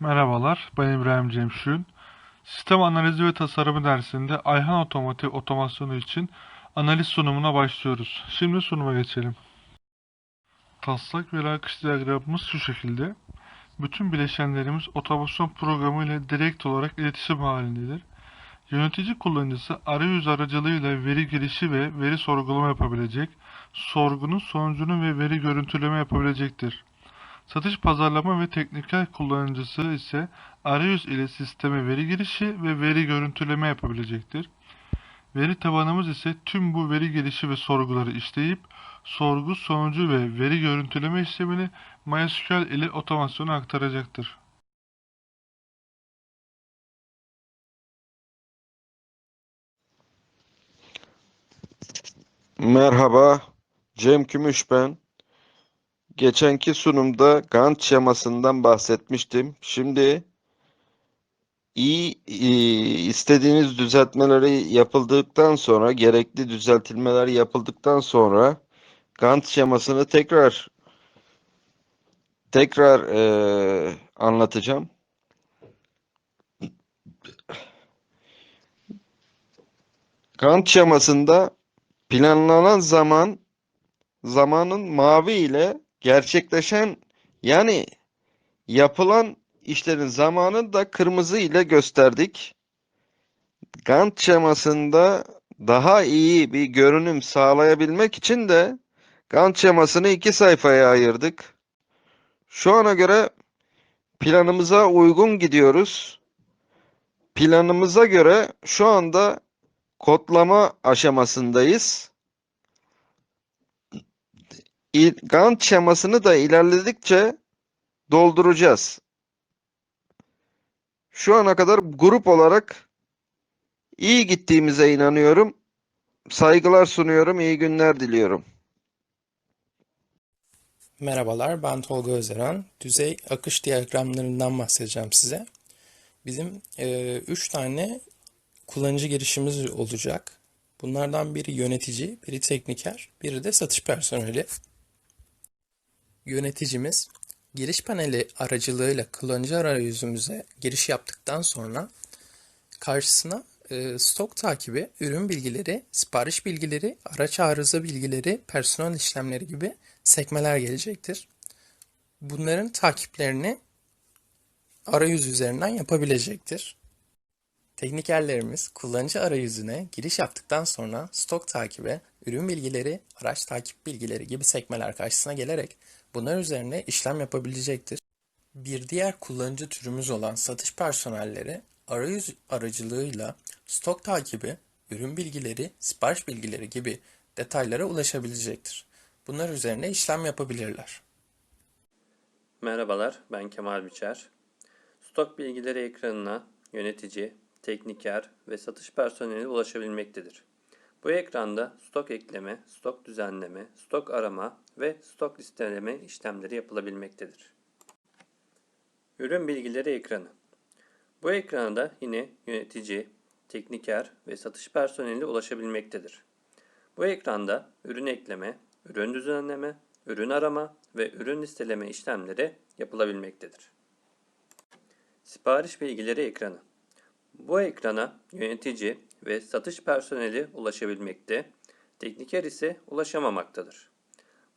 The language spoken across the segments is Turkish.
Merhabalar, ben İbrahim Cemşün. Sistem analizi ve tasarımı dersinde Ayhan Otomotiv otomasyonu için analiz sunumuna başlıyoruz. Şimdi sunuma geçelim. Taslak ve akış diyagramımız şu şekilde. Bütün bileşenlerimiz otomasyon programı ile direkt olarak iletişim halindedir. Yönetici kullanıcısı arayüz aracılığıyla veri girişi ve veri sorgulama yapabilecek, sorgunun sonucunu ve veri görüntüleme yapabilecektir. Satış pazarlama ve tekniker kullanıcısı ise arayüz ile sisteme veri girişi ve veri görüntüleme yapabilecektir. Veri tabanımız ise tüm bu veri girişi ve sorguları işleyip sorgu sonucu ve veri görüntüleme işlemini MySQL ile otomasyona aktaracaktır. Merhaba, Cem Kümüş ben. Geçenki sunumda Gantt şemasından bahsetmiştim. Şimdi iyi iyi- istediğiniz düzeltmeleri yapıldıktan sonra, gerekli düzeltilmeler yapıldıktan sonra Gantt şemasını tekrar tekrar eee, anlatacağım. Gantt şemasında planlanan zaman zamanın mavi ile gerçekleşen yani yapılan işlerin zamanını da kırmızı ile gösterdik. Gantt şemasında daha iyi bir görünüm sağlayabilmek için de Gantt şemasını iki sayfaya ayırdık. Şu ana göre planımıza uygun gidiyoruz. Planımıza göre şu anda kodlama aşamasındayız. Gantt şemasını da ilerledikçe dolduracağız. Şu ana kadar grup olarak iyi gittiğimize inanıyorum. Saygılar sunuyorum. İyi günler diliyorum. Merhabalar, ben Tolga Özeren. Düzey akış diyagramlarından bahsedeceğim size. Bizim 3 tane kullanıcı girişimiz olacak. Bunlardan biri yönetici, biri tekniker, biri de satış personeli. Yöneticimiz giriş paneli aracılığıyla kullanıcı arayüzümüze giriş yaptıktan sonra karşısına e, stok takibi, ürün bilgileri, sipariş bilgileri, araç arıza bilgileri, personel işlemleri gibi sekmeler gelecektir. Bunların takiplerini arayüz üzerinden yapabilecektir. Teknikerlerimiz kullanıcı arayüzüne giriş yaptıktan sonra stok takibi, ürün bilgileri, araç takip bilgileri gibi sekmeler karşısına gelerek bunlar üzerine işlem yapabilecektir. Bir diğer kullanıcı türümüz olan satış personelleri arayüz aracılığıyla stok takibi, ürün bilgileri, sipariş bilgileri gibi detaylara ulaşabilecektir. Bunlar üzerine işlem yapabilirler. Merhabalar, ben Kemal Biçer. Stok bilgileri ekranına yönetici, tekniker ve satış personeli ulaşabilmektedir. Bu ekranda stok ekleme, stok düzenleme, stok arama ve stok listeleme işlemleri yapılabilmektedir. Ürün bilgileri ekranı. Bu ekrana da yine yönetici, tekniker ve satış personeli ulaşabilmektedir. Bu ekranda ürün ekleme, ürün düzenleme, ürün arama ve ürün listeleme işlemleri yapılabilmektedir. Sipariş bilgileri ekranı. Bu ekrana yönetici ve satış personeli ulaşabilmekte, tekniker ise ulaşamamaktadır.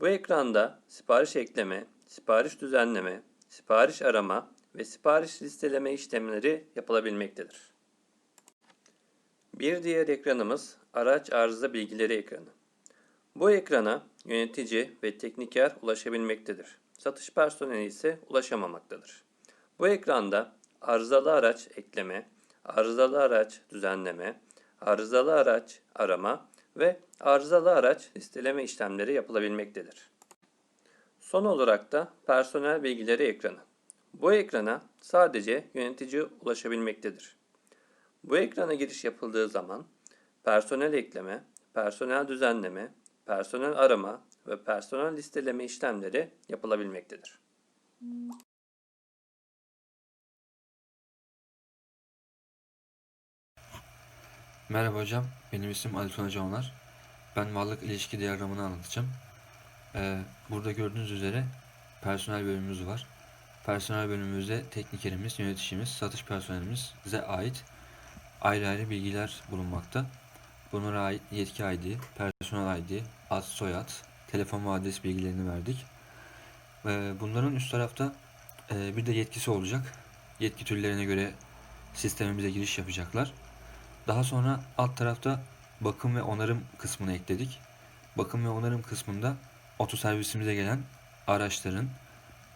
Bu ekranda sipariş ekleme, sipariş düzenleme, sipariş arama ve sipariş listeleme işlemleri yapılabilmektedir. Bir diğer ekranımız araç arıza bilgileri ekranı. Bu ekrana yönetici ve tekniker ulaşabilmektedir. Satış personeli ise ulaşamamaktadır. Bu ekranda arızalı araç ekleme, arızalı araç düzenleme, arızalı araç arama ve arızalı araç listeleme işlemleri yapılabilmektedir. Son olarak da personel bilgileri ekranı. Bu ekrana sadece yönetici ulaşabilmektedir. Bu ekrana giriş yapıldığı zaman personel ekleme, personel düzenleme, personel arama ve personel listeleme işlemleri yapılabilmektedir. Merhaba hocam, benim ismim Ali Tuna Canlar. Ben varlık ilişki diyagramını anlatacağım. Ee, burada gördüğünüz üzere personel bölümümüz var. personel bölümümüzde teknikerimiz, yöneticimiz, satış personelimize ait ayrı ayrı bilgiler bulunmakta. Bunlara ait yetki ID, personel ID, ad, soyad, telefon ve adres bilgilerini verdik. Ee, Bunların üst tarafta e, bir de yetkisi olacak. Yetki türlerine göre sistemimize giriş yapacaklar. Daha sonra alt tarafta bakım ve onarım kısmını ekledik. Bakım ve onarım kısmında otoservisimize gelen araçların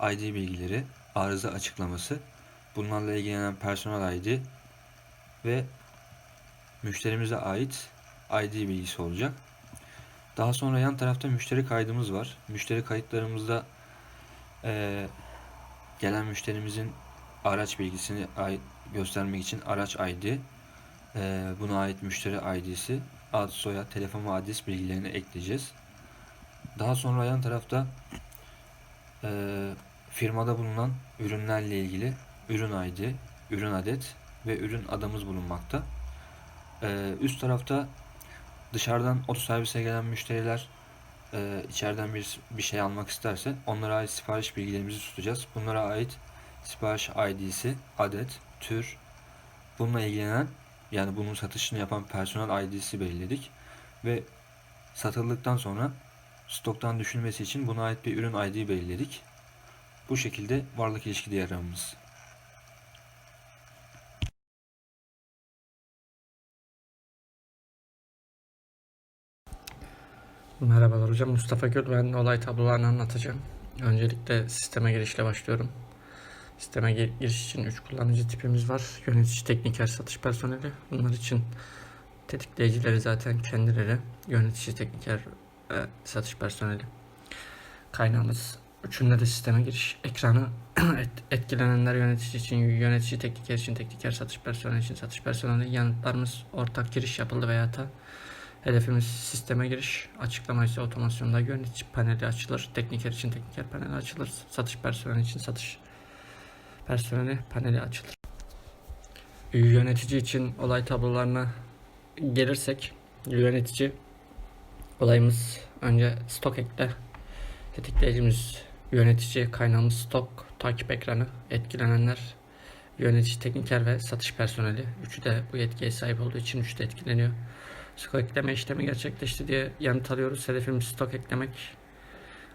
ID bilgileri, arıza açıklaması, bunlarla ilgilenen personel ID ve müşterimize ait ID bilgisi olacak. Daha sonra yan tarafta müşteri kaydımız var. Müşteri kayıtlarımızda eee, gelen müşterimizin araç bilgisini göstermek için araç ID, eee, buna ait müşteri ID'si, ad, soyad, telefon ve adres bilgilerini ekleyeceğiz. Daha sonra yan tarafta eee, firmada bulunan ürünlerle ilgili ürün ID, ürün adet ve ürün adımız bulunmakta. Eee, üst tarafta dışarıdan otoservise gelen müşteriler eee, içeriden bir, bir şey almak isterse onlara ait sipariş bilgilerimizi tutacağız. Bunlara ait sipariş ID'si, adet, tür, bununla ilgilenen yani bunun satışını yapan personel ID'si belirledik ve satıldıktan sonra stoktan düşülmesi için buna ait bir ürün ID belirledik. Bu şekilde varlık ilişki diyagramımız. Merhabalar hocam. Mustafa Gül. Ben olay tablolarını anlatacağım. Öncelikle sisteme girişle başlıyorum. Sisteme gir- giriş için 3 kullanıcı tipimiz var. Yönetici, tekniker, satış personeli. Bunlar için tetikleyicileri zaten kendileri. Yönetici, tekniker ve satış personeli. Kaynağımız üçünde de sisteme giriş ekranı et- etkilenenler yönetici için yönetici, tekniker için tekniker, satış personeli için satış personeli yanıtlarımız ortak giriş yapıldı veya da Hedefimiz sisteme giriş. Açıklama ise otomasyonda yönetici paneli açılır. Tekniker için tekniker paneli açılır. Satış personeli için satış personeli paneli açılır. Yönetici için olay tablolarına gelirsek yönetici olayımız önce stok ekle tetikleyicimiz yönetici kaynağımız stok takip ekranı etkilenenler yönetici tekniker ve satış personeli üçü de bu yetkiye sahip olduğu için üçü de etkileniyor stok ekleme işlemi gerçekleşti diye yanıt alıyoruz. Hedefimiz stok eklemek.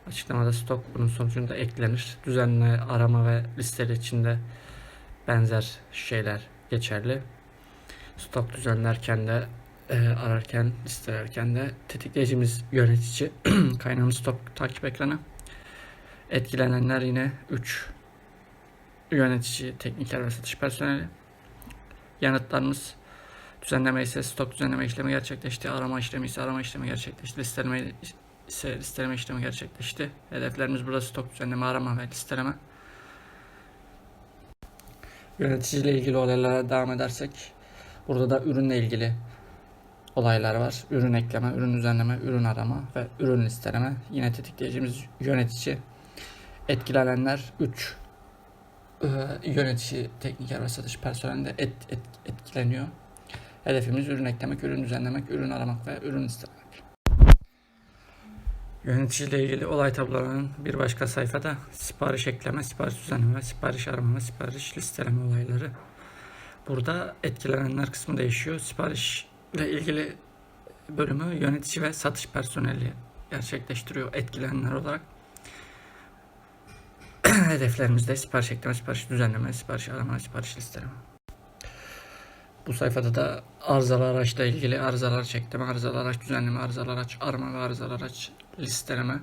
Açıklamada stok bunun sonucunda eklenir. Düzenli arama ve listeler içinde benzer şeyler geçerli. Stok düzenlerken de e, ararken, listelerken de tetikleyicimiz yönetici. Kaynağımız stok takip ekranı. Etkilenenler yine 3 yönetici, tekniker ve satış personeli. Yanıtlarımız Düzenleme ise stok düzenleme işlemi gerçekleşti. Arama işlemi ise arama işlemi gerçekleşti. Listeleme ise listeleme işlemi gerçekleşti. Hedeflerimiz burada stok düzenleme, arama ve listeleme. Yöneticiyle ilgili olaylara devam edersek burada da ürünle ilgili olaylar var. Ürün ekleme, ürün düzenleme, ürün arama ve ürün listeleme. Yine tetikleyicimiz yönetici. Etkilenenler 3 yönetici, tekniker ve satış personelinde et, et, etkileniyor. Hedefimiz ürün eklemek, ürün düzenlemek, ürün aramak ve ürün istemek. Yöneticiyle ilgili olay tablolarının bir başka sayfada sipariş ekleme, sipariş düzenleme, sipariş arama sipariş listeleme olayları. Burada etkilenenler kısmı değişiyor. Siparişle ilgili bölümü yönetici ve satış personeli gerçekleştiriyor etkilenenler olarak. Hedeflerimizde sipariş ekleme, sipariş düzenleme, sipariş arama, sipariş listeleme. Bu sayfada da arızalı araçla ilgili arızalar çekleme, arızalı araç düzenleme, arızalı araç arama ve arızalı araç listeleme.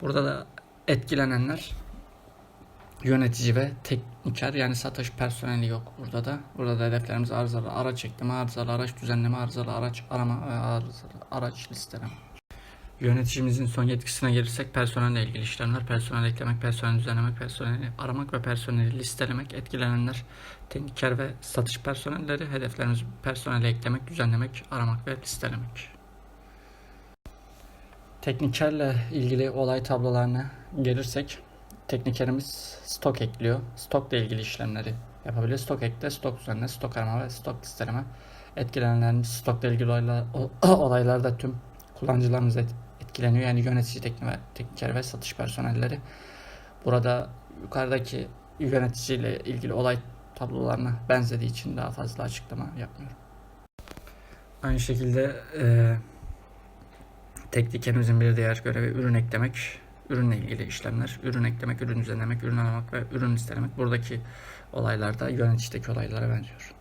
Burada da etkilenenler yönetici ve tekniker yani satış personeli yok burada da. Burada da hedeflerimiz arızalı araç ekleme, arızalı araç düzenleme, arızalı araç arama ve arızalı araç listeleme. Yöneticimizin son yetkisine gelirsek personelle ilgili işlemler, personel eklemek, personel düzenlemek, personeli aramak ve personeli listelemek, etkilenenler, tekniker ve satış personelleri, hedeflerimiz personeli eklemek, düzenlemek, aramak ve listelemek. Teknikerle ilgili olay tablolarına gelirsek, teknikerimiz stok ekliyor. Stokla ilgili işlemleri yapabilir. Stok ekle, stok düzenle, stok arama ve stok listeleme. Etkilenenlerimiz stokla ilgili olaylar, olaylarda tüm kullanıcılarımız et- etkileniyor. Yani yönetici teknik tekniker ve satış personelleri. Burada yukarıdaki yöneticiyle ilgili olay tablolarına benzediği için daha fazla açıklama yapmıyorum. Aynı şekilde e, teknikerimizin bir diğer görevi ürün eklemek, ürünle ilgili işlemler, ürün eklemek, ürün düzenlemek, ürün aramak ve ürün listelemek. Buradaki olaylar da yöneticideki olaylara benziyor.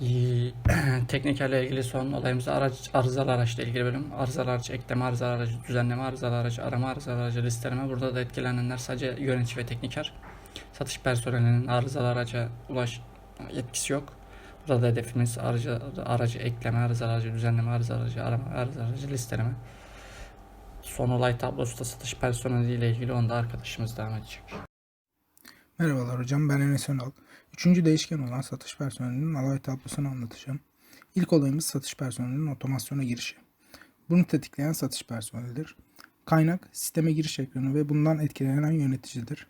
İyi, Teknikerle ilgili son olayımız araç, arızalı araçla ilgili bölüm. Arızalı araç ekleme, arızalı aracı düzenleme, arızalı aracı arama, arızalı aracı listeleme. Burada da etkilenenler sadece yönetici ve tekniker. Satış personelinin arızalı araca ulaş yetkisi yok. Burada da hedefimiz aracı, aracı ekleme, arızalı aracı düzenleme, arızalı aracı arama, arızalı aracı listeleme. Son olay tablosu da satış personeliyle ilgili onda arkadaşımız devam edecek. Merhabalar hocam ben Enes Önal. Üçüncü değişken olan satış personelinin alay tablosunu anlatacağım. İlk olayımız satış personelinin otomasyona girişi. Bunu tetikleyen satış personelidir. Kaynak sisteme giriş ekranı ve bundan etkilenen yöneticidir.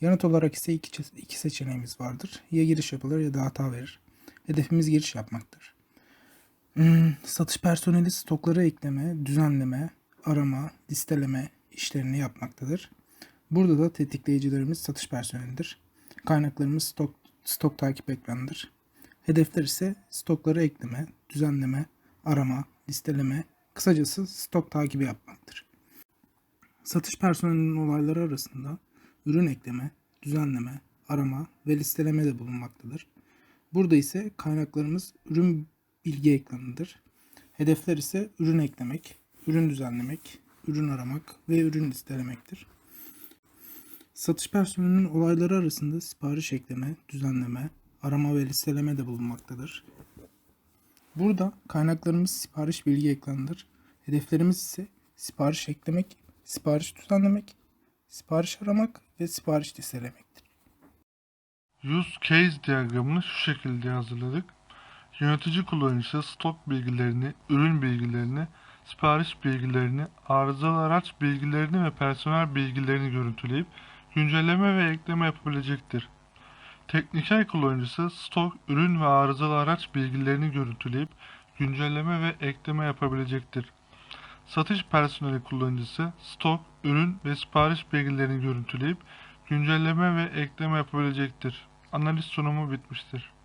Yanıt olarak ise iki, iki seçeneğimiz vardır. Ya giriş yapılır ya da hata verir. Hedefimiz giriş yapmaktır. Hmm, satış personeli stokları ekleme, düzenleme, arama, listeleme işlerini yapmaktadır. Burada da tetikleyicilerimiz satış personelidir. Kaynaklarımız stok, stok takip ekranıdır. Hedefler ise stokları ekleme, düzenleme, arama, listeleme, kısacası stok takibi yapmaktır. Satış personelinin olayları arasında ürün ekleme, düzenleme, arama ve listeleme de bulunmaktadır. Burada ise kaynaklarımız ürün bilgi ekranıdır. Hedefler ise ürün eklemek, ürün düzenlemek, ürün aramak ve ürün listelemektir. Satış personelinin olayları arasında sipariş ekleme, düzenleme, arama ve listeleme de bulunmaktadır. Burada kaynaklarımız sipariş bilgi ekranıdır. Hedeflerimiz ise sipariş eklemek, sipariş düzenlemek, sipariş aramak ve sipariş listelemektir. Use case diyagramını şu şekilde hazırladık. Yönetici kullanıcısı stok bilgilerini, ürün bilgilerini, sipariş bilgilerini, arızalı araç bilgilerini ve personel bilgilerini görüntüleyip güncelleme ve ekleme yapabilecektir. Tekniker kullanıcısı stok, ürün ve arızalı araç bilgilerini görüntüleyip güncelleme ve ekleme yapabilecektir. Satış personeli kullanıcısı stok, ürün ve sipariş bilgilerini görüntüleyip güncelleme ve ekleme yapabilecektir. Analiz sunumu bitmiştir.